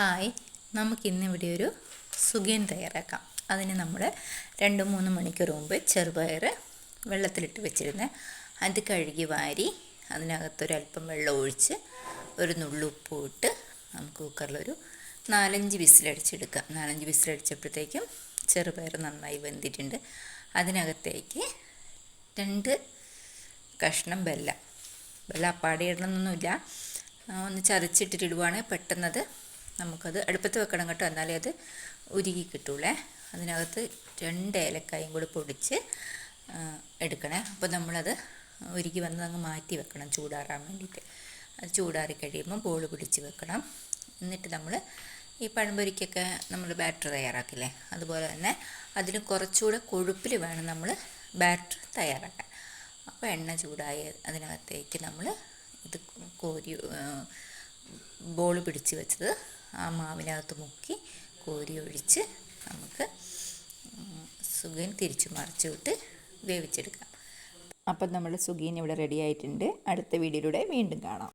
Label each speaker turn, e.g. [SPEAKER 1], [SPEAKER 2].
[SPEAKER 1] Hi. നമുക്കിന്നിവിടെ ഒരു സുഖിയൻ തയ്യാറാക്കാം. അതിന് നമ്മൾ രണ്ട് മൂന്ന് മണിക്കൂർ മുമ്പ് ചെറുപയർ വെള്ളത്തിലിട്ട് വെച്ചിരുന്നത് അത് കഴുകി വാരി അതിനകത്തൊരല്പം വെള്ളം ഒഴിച്ച് ഒരു നുള്ളുപ്പ് ഇട്ട് നമുക്ക് കുക്കറിലൊരു നാലഞ്ച് വിസിലടിച്ചെടുക്കാം. നാലഞ്ച് വിസിലടിച്ചപ്പോഴത്തേക്കും ചെറുപയർ നന്നായി വെന്തിട്ടുണ്ട്. അതിനകത്തേക്ക് രണ്ട് കഷ്ണം വെല്ല വെല്ല അപ്പാടെ ഇടണമെന്നൊന്നുമില്ല ഒന്ന് ചതച്ചിട്ടിട്ടിടുവാണെങ്കിൽ പെട്ടെന്നത്. നമുക്കത് അടുപ്പത്ത് വെക്കണം കേട്ടോ. എന്നാലേ അത് ഉരുകി കിട്ടുള്ളേ അതിനകത്ത് രണ്ട് ഏലക്കായും കൂടി പൊടിച്ച് എടുക്കണേ. അപ്പോൾ നമ്മളത് ഉരുകി വന്ന് അങ്ങ് മാറ്റി വെക്കണം ചൂടാറാൻ വേണ്ടിയിട്ട്. അത് ചൂടാറി കഴിയുമ്പോൾ ബോൾ പിടിച്ച് വെക്കണം. എന്നിട്ട് നമ്മൾ ഈ പഴംപൊരിക്കൊക്കെ നമ്മൾ ബാറ്റർ തയ്യാറാക്കില്ലേ? അതുപോലെ തന്നെ അതിന് കുറച്ചുകൂടെ കൊഴുപ്പിൽ വേണം നമ്മൾ ബാറ്റർ തയ്യാറാക്കാൻ. അപ്പോൾ എണ്ണ ചൂടായി അതിനകത്തേക്ക് നമ്മൾ ഇത് കോരി ബോൾ പിടിച്ച് വെച്ചത് ആ മാവിനകത്ത് മുക്കി കോരി ഒഴിച്ച് നമുക്ക് സുഖീൻ തിരിച്ചു മറിച്ചു വിട്ട് വേവിച്ചെടുക്കാം. അപ്പം നമ്മുടെ സുഖീൻ ഇവിടെ റെഡി ആയിട്ടുണ്ട്. അടുത്ത വീഡിയോയിലൂടെ വീണ്ടും കാണാം.